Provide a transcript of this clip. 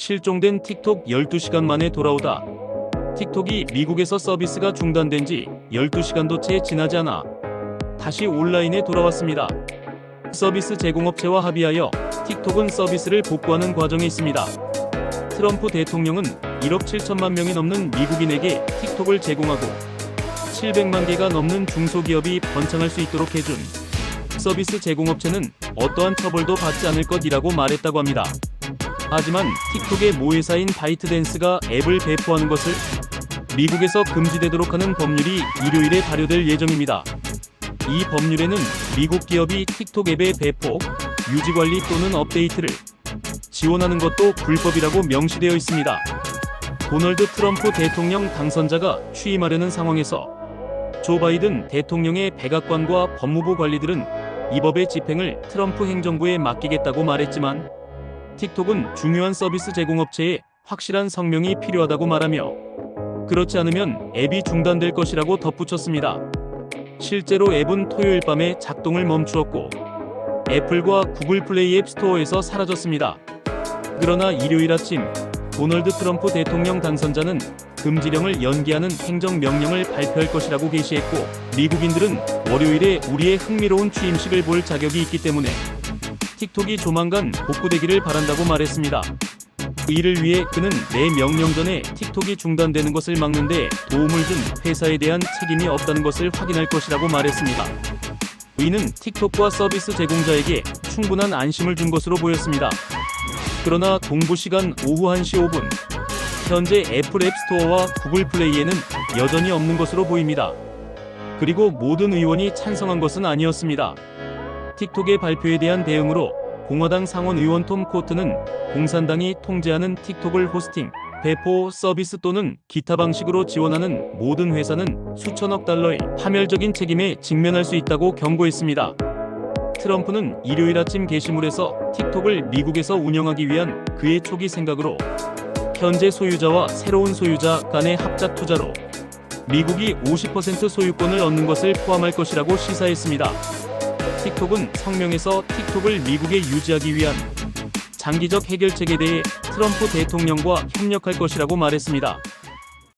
실종된 틱톡 12시간 만에 돌아오다. 틱톡이 미국에서 서비스가 중단된 지 12시간도 채 지나지 않아 다시 온라인에 돌아왔습니다. 서비스 제공업체와 합의하여 틱톡은 서비스를 복구하는 과정에 있습니다. 트럼프 대통령은 1억 7천만 명이 넘는 미국인에게 틱톡을 제공하고 700만 개가 넘는 중소기업이 번창할 수 있도록 해준 서비스 제공업체는 어떠한 처벌도 받지 않을 것이라고 말했다고 합니다. 하지만 틱톡의 모회사인 바이트댄스가 앱을 배포하는 것을 미국에서 금지되도록 하는 법률이 일요일에 발효될 예정입니다. 이 법률에는 미국 기업이 틱톡 앱의 배포, 유지 관리 또는 업데이트를 지원하는 것도 불법이라고 명시되어 있습니다. 도널드 트럼프 대통령 당선자가 취임하려는 상황에서 조 바이든 대통령의 백악관과 법무부 관리들은 이 법의 집행을 트럼프 행정부에 맡기겠다고 말했지만 틱톡은 중요한 서비스 제공업체에 확실한 성명이 필요하다고 말하며 그렇지 않으면 앱이 중단될 것이라고 덧붙였습니다. 실제로 앱은 토요일 밤에 작동을 멈추었고 애플과 구글 플레이 앱 스토어에서 사라졌습니다. 그러나 일요일 아침 도널드 트럼프 대통령 당선자는 금지령을 연기하는 행정명령을 발표할 것이라고 게시했고 미국인들은 월요일에 우리의 흥미로운 취임식을 볼 자격이 있기 때문에 틱톡이 조만간 복구되기를 바란다고 말했습니다. 이를 위해 그는 내 명령 전에 틱톡이 중단되는 것을 막는데 도움을 준 회사에 대한 책임이 없다는 것을 확인할 것이라고 말했습니다. 이는 틱톡과 서비스 제공자에게 충분한 안심을 준 것으로 보였습니다. 그러나 동부 시간 오후 1시 5분 현재 애플 앱 스토어와 구글 플레이에는 여전히 없는 것으로 보입니다. 그리고 모든 의원이 찬성한 것은 아니었습니다. 틱톡의 발표에 대한 대응으로 공화당 상원 의원 톰 코트는 공산당이 통제하는 틱톡을 호스팅, 배포 서비스 또는 기타 방식으로 지원하는 모든 회사는 수천억 달러의 파멸적인 책임에 직면할 수 있다고 경고했습니다. 트럼프는 일요일 아침 게시물에서 틱톡을 미국에서 운영하기 위한 그의 초기 생각으로 현재 소유자와 새로운 소유자 간의 합작 투자로 미국이 50% 소유권을 얻는 것을 포함할 것이라고 시사했습니다. 틱톡은 성명에서 틱톡을 미국에 유지하기 위한 장기적 해결책에 대해 트럼프 대통령과 협력할 것이라고 말했습니다.